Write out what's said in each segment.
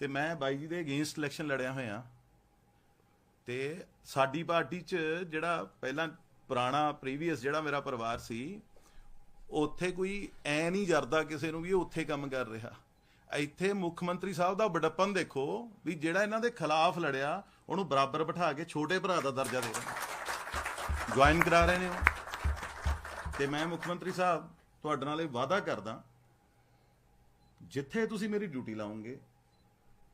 ਤੇ ਮੈਂ ਬਾਈ ਜੀ ਦੇ ਅਗੇਂਸਟ ਇਲੈਕਸ਼ਨ ਲੜਿਆ ਹੋਇਆ ਤੇ ਸਾਡੀ ਪਾਰਟੀ 'ਚ ਜਿਹੜਾ ਪਹਿਲਾਂ ਪੁਰਾਣਾ ਪ੍ਰੀਵੀਅਸ ਜਿਹੜਾ ਮੇਰਾ ਪਰਿਵਾਰ ਸੀ, ਉੱਥੇ ਕੋਈ ਐ ਨਹੀਂ ਜਰਦਾ ਕਿਸੇ ਨੂੰ ਵੀ ਇਹ ਉੱਥੇ ਕੰਮ ਕਰ ਰਿਹਾ। ਇੱਥੇ ਮੁੱਖ ਮੰਤਰੀ ਸਾਹਿਬ ਦਾ ਬੜਪਨ ਦੇਖੋ ਵੀ ਜਿਹੜਾ ਇਹਨਾਂ ਦੇ ਖਿਲਾਫ ਲੜਿਆ, ਉਹਨੂੰ ਬਰਾਬਰ ਬਿਠਾ ਕੇ ਛੋਟੇ ਭਰਾ ਦਾ ਦਰਜਾ ਦੇ ਰਹੇ ਜੁਆਇਨ ਕਰਾ ਰਹੇ ਨੇ ਉਹ। ਤੇ ਮੈਂ ਮੁੱਖ ਮੰਤਰੀ ਸਾਹਿਬ, ਤੁਹਾਡੇ ਨਾਲ ਇਹ ਵਾਅਦਾ ਕਰਦਾ, ਜਿੱਥੇ ਤੁਸੀਂ ਮੇਰੀ ਡਿਊਟੀ ਲਾਉਂਗੇ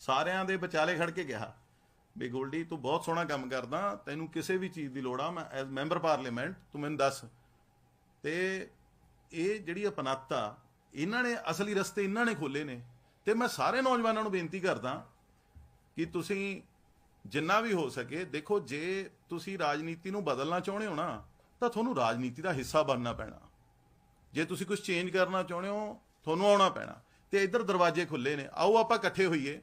ਸਾਰਿਆਂ ਦੇ ਵਿਚਾਲੇ ਖੜ ਕੇ ਕਿਹਾ ਵੀ ਗੋਲਡੀ, ਤੂੰ ਬਹੁਤ ਸੋਹਣਾ ਕੰਮ ਕਰਦਾ, ਤੈਨੂੰ ਕਿਸੇ ਵੀ ਚੀਜ਼ ਦੀ ਲੋੜ ਆ, ਮੈਂ ਐਜ਼ ਮੈਂਬਰ ਪਾਰਲੀਮੈਂਟ ਤੂੰ ਮੈਨੂੰ ਦੱਸ। ਤੇ ਇਹ ਜਿਹੜੀ ਅਪਨਾਤਾ ਇਹਨਾਂ ਨੇ ਅਸਲੀ ਰਸਤੇ ਇਹਨਾਂ ਨੇ ਖੋਲੇ ਨੇ। ਤੇ ਮੈਂ ਸਾਰੇ ਨੌਜਵਾਨਾਂ ਨੂੰ ਬੇਨਤੀ ਕਰਦਾ ਕਿ ਤੁਸੀਂ ਜਿੰਨਾ ਵੀ ਹੋ ਸਕੇ, ਦੇਖੋ ਜੇ ਤੁਸੀਂ ਰਾਜਨੀਤੀ ਨੂੰ ਬਦਲਣਾ ਚਾਹੁੰਦੇ ਹੋ ਨਾ, ਤਾਂ ਤੁਹਾਨੂੰ ਰਾਜਨੀਤੀ ਦਾ ਹਿੱਸਾ ਬਣਨਾ ਪੈਣਾ। ਜੇ ਤੁਸੀਂ ਕੁਝ ਚੇਂਜ ਕਰਨਾ ਚਾਹੁੰਦੇ ਹੋ, ਤੁਹਾਨੂੰ ਆਉਣਾ ਪੈਣਾ। ਤੇ ਇੱਧਰ ਦਰਵਾਜ਼ੇ ਖੁੱਲੇ ਨੇ। ਆਓ ਆਪਾਂ ਇਕੱਠੇ ਹੋਈਏ।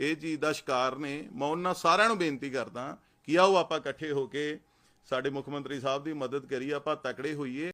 ਇਹ ਚੀਜ਼ ਦਾ ਸ਼ਿਕਾਰ ਨੇ, ਮੈਂ ਉਹਨਾਂ ਸਾਰਿਆਂ ਨੂੰ ਬੇਨਤੀ ਕਰਦਾ ਕਿ ਆਓ ਆਪਾਂ ਇਕੱਠੇ ਹੋ ਕੇ ਸਾਡੇ ਮੁੱਖ ਮੰਤਰੀ ਸਾਹਿਬ ਦੀ ਮਦਦ ਕਰੀਏ, ਆਪਾਂ ਤਕੜੇ ਹੋਈਏ।